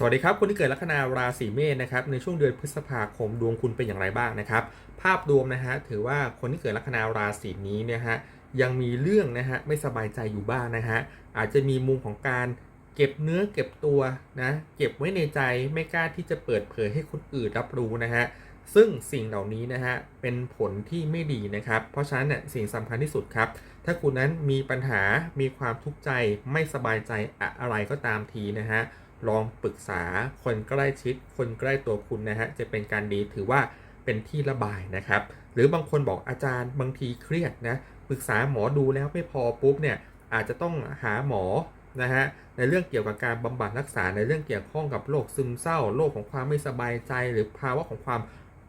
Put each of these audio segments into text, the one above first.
สวัสดีครับคนที่เกิดลัคนาราศีเมษนะครับในช่วงเดือนพฤษภาคมดวงคุณเป็นอย่างไรบ้างนะครับ ภาพรวมนะฮะถือว่าคนที่เกิดลัคนาราศีนี้เนี่ยฮะยังมีเรื่องนะฮะไม่สบายใจอยู่บ้างนะฮะอาจจะมีมุมของการเก็บเนื้อเก็บตัวนะเก็บไว้ในใจไม่กล้าที่จะเปิดเผยให้คนอื่นรับรู้นะฮะซึ่งสิ่งเหล่านี้นะฮะเป็นผลที่ไม่ดีนะครับ เพราะฉะนั้นเนี่ยสิ่งสำคัญที่สุดครับ ถ้าคุณนั้นมีปัญหามีความทุกข์ใจไม่สบายใจอะไรก็ตามทีนะฮะ ลองปรึกษาคนใกล้ชิด คนใกล้ตัวคุณนะฮะจะเป็นการดีถือว่าเป็นที่ระบายนะครับ หรือบางคนบอกอาจารย์บางทีเครียดนะปรึกษาหมอดูแล้วไม่พอปุ๊บเนี่ยอาจจะต้องหาหมอนะฮะในเรื่องเกี่ยวกับการบำบัดรักษาในเรื่องเกี่ยวข้องกับโรคซึมเศร้าโรคของความไม่สบายใจ หรือภาวะของความ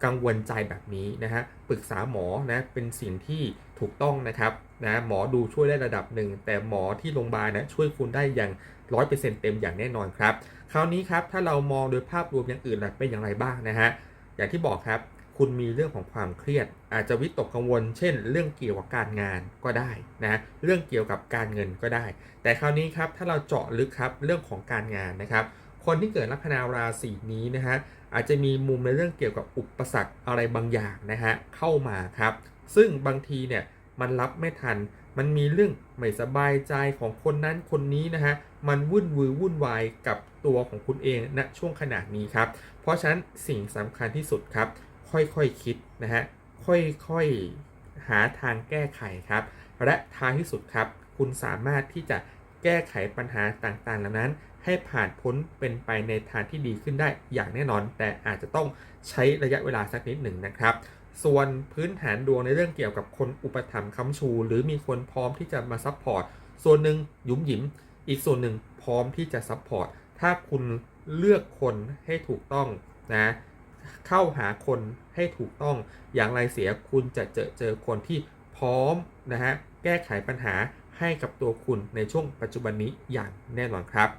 กังวลใจแบบนี้นะฮะปรึกษาหมอนะเป็นสิ่งที่ ถูกต้องนะครับนะหมอดูช่วยได้ระดับหนึ่ง แต่หมอที่โรงพยาบาลนะช่วยคุณได้อย่าง 100%เต็มอย่างแน่นอนครับ คราวนี้ครับถ้าเรามองโดยภาพรวมอย่างอื่นล่ะเป็นอย่างไรบ้างนะฮะอย่างที่บอกครับคุณมีเรื่องของความเครียด อาจจะวิตกกังวล เช่น เรื่องเกี่ยวกับการงานก็ได้นะเรื่องเกี่ยวกับการเงินก็ได้ แต่คราวนี้ครับถ้าเราเจาะลึกครับเรื่องของการงานนะครับ คนที่เกิดลัคนาราศีนี้นะฮะอาจจะมีมุมในเรื่องเกี่ยวกับอุปสรรคอะไรบางอย่างนะฮะเข้ามาครับ ซึ่งบางทีเนี่ยมันรับไม่ทัน มันมีเรื่องไม่สบายใจของคนนั้นคนนี้นะฮะ มันวุ่นวือวุ่นวายกับตัวของคุณเองณช่วงขนาดนี้ครับ เพราะฉะนั้นสิ่งสำคัญที่สุดครับ ค่อยๆคคิดนะฮะ ค่อยๆหาทางแก้ไขครับ และท้ายที่สุดครับ คุณสามารถที่จะแก้ไขปัญหาต่างๆเหล่านั้น ให้ผ่านพ้นเป็นไปในทางที่ดีขึ้นได้อย่างแน่นอน แต่อาจจะต้องใช้ระยะเวลาสักนิดหนึ่งนะครับ ส่วนพื้นฐานดวงในเรื่องเกี่ยวกับคนอุปถัมภ์ค้ำชู หรือมีคนพร้อมที่จะมาซัพพอร์ตส่วนหนึ่งยุมหยิม อีกส่วนหนึ่งพร้อมที่จะซัพพอร์ตถ้าคุณเลือกคนให้ถูกต้องนะเข้าหาคนให้ถูกต้องอย่างไรเสียคุณจะเจอเจอคนที่พร้อมนะฮะแก้ไขปัญหาให้กับตัวคุณในช่วงปัจจุบันนี้อย่างแน่นอนครับ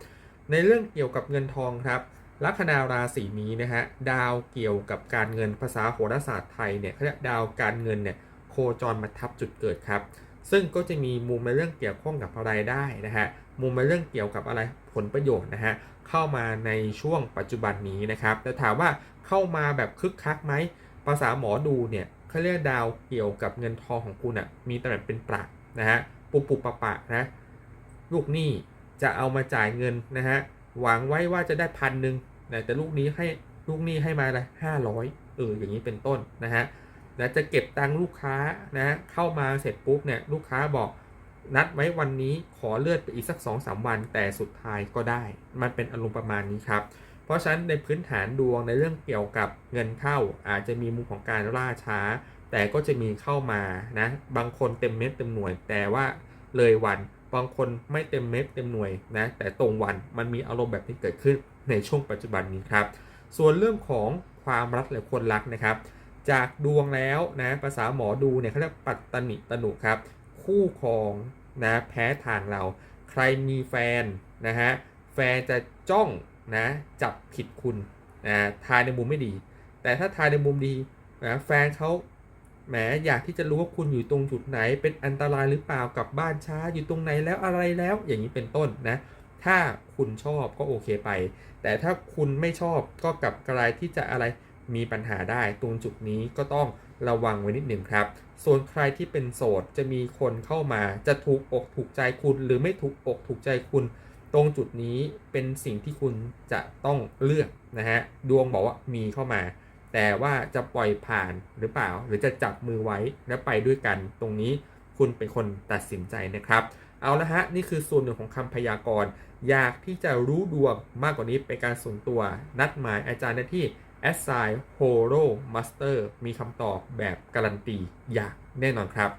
ในเรื่องเกี่ยวกับเงินทองครับ ลัคนาราศีนี้นะฮะดาวเกี่ยวกับการเงินภาษาโหราศาสตร์ไทยเนี่ยเขาเรียกดาวการเงินเนี่ยโคจรมาทับจุดเกิดครับ ซึ่งก็จะมีมุมในเรื่องเกี่ยวข้องกับรายได้นะฮะมุมในเรื่องเกี่ยวกับอะไรผลประโยชน์นะฮะเข้ามาในช่วงปัจจุบันนี้นะครับแต่ถามว่าเข้ามาแบบคึกคักไหมภาษาหมอดูเนี่ยเขาเรียกดาวเกี่ยวกับเงินทองของคุณอะมีตำแหน่งเป็นปรักนะฮะปุบปุบปะปะนะลูกหนี้จะเอามาจ่ายเงินนะฮะหวังไว้ว่าจะได้พันหนึ่ง นะแต่ลูกนี้ให้ลูกหนี้ให้มาอะไรห้าร้อยเอออย่างนี้เป็นต้นนะฮะแล้วจะเก็บตังค์ลูกค้านะฮะเข้ามาเสร็จปุ๊บเนี่ยลูกค้าบอกนัดไว้วันนี้ขอเลื่อนไปอีกสัก2อสวัน แต่สุดท้ายก็ได้ มันเป็นอารมณ์ประมาณนี้ครับเพราะฉะนั้นในพื้นฐานดวงในเรื่องเกี่ยวกับเงินเข้าอาจจะมีมุมของการล่าช้า แต่ก็จะมีเข้ามานะบางคนเต็มเม็ดเต็มหน่วย แต่ว่าเลยวันบางคนไม่เต็มเม็ดเต็มหน่วยนะแต่ตรงวันมันมีอารมณ์แบบนี้เกิดขึ้น ในช่วงปัจจุบันนี้ครับ ส่วนเรื่องของความรักหรือคนรักนะครับ จากดวงแล้วนะภาษาหมอดูเนี่ยเขาเรียกปัตตนิตนุครับ คู่ครองนะแพ้ทางเรา ใครมีแฟนนะฮะแฟนจะจ้องนะจับผิดคุณนะทายในมุมไม่ดี แต่ถ้าทายในมุมดีนะแฟนเขาแหมอยากที่จะรู้ว่าคุณอยู่ตรงจุดไหน เป็นอันตรายหรือเปล่ากลับบ้านช้าอยู่ตรงไหนแล้วอะไรแล้วอย่างนี้เป็นต้นนะ ถ้าคุณชอบก็โอเคไป แต่ถ้าคุณไม่ชอบก็กลับกลายที่จะอะไรมีปัญหาได้ ตรงจุดนี้ก็ต้องระวังไว้นิดหนึ่งครับ ส่วนใครที่เป็นโสดจะมีคนเข้ามาจะถูกอกถูกใจคุณ หรือไม่ถูกอกถูกใจคุณ ตรงจุดนี้เป็นสิ่งที่คุณจะต้องเลือกนะฮะดวงบอกว่ามีเข้ามา แต่ว่าจะปล่อยผ่านหรือเปล่า หรือจะจับมือไว้และไปด้วยกัน ตรงนี้คุณเป็นคนตัดสินใจนะครับ เอาละฮะ นี่คือส่วนหนึ่งของคำพยากรณ์ อยากที่จะรู้ดวงมากกว่านี้เป็นการส่วนตัว นัดหมายอาจารย์ได้ที่ a s s i g n Horo Master มีคำตอบแบบการันตี อย่างแน่นอนครับ